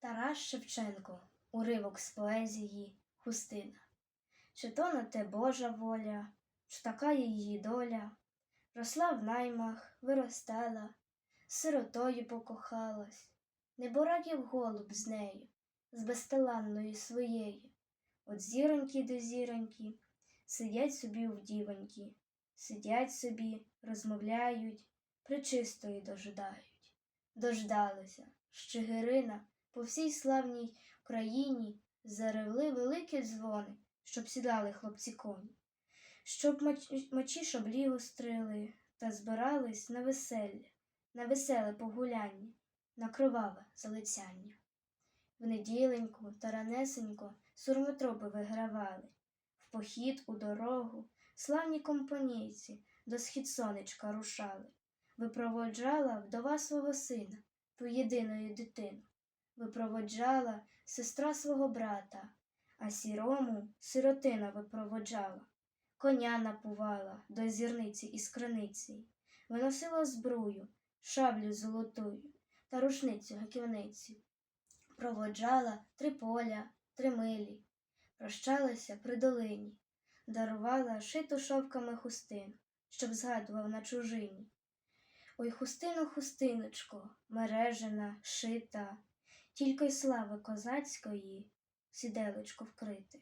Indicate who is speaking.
Speaker 1: Тарас Шевченко, уривок з поезії Хустина. Чи то на те Божа воля, чи така її доля, росла в наймах, виростала, сиротою покохалась, не бораків голуб з нею, з безталанною своєю. От зіроньки до зіроньки, сидять собі в дівоньки, сидять собі, розмовляють, причистої дожидають. Дождалися, Щегирина по всій славній країні заревли великі дзвони, щоб сідали хлопці коні, щоб мочі шаблі гострили та збирались на веселля, на веселе погуляння, на кроваве залицяння. В неділеньку та ранесенько сурмотропи вигравали, в похід у дорогу славні компанійці до схід сонечка рушали. Випроводжала вдова свого сина, ту єдиною дитину. Випроводжала сестра свого брата, а сірому сиротина випроводжала. Коня напувала до зірниці із криниці, виносила збрую, шаблю золотую та рушницю гаківницю. Проводжала три поля, три милі, прощалася при долині, дарувала шиту шовками хустину, щоб згадував на чужині. Ой, хустино, хустиночко, мережена, шита, тільки й слави козацької, сіделечко вкрити.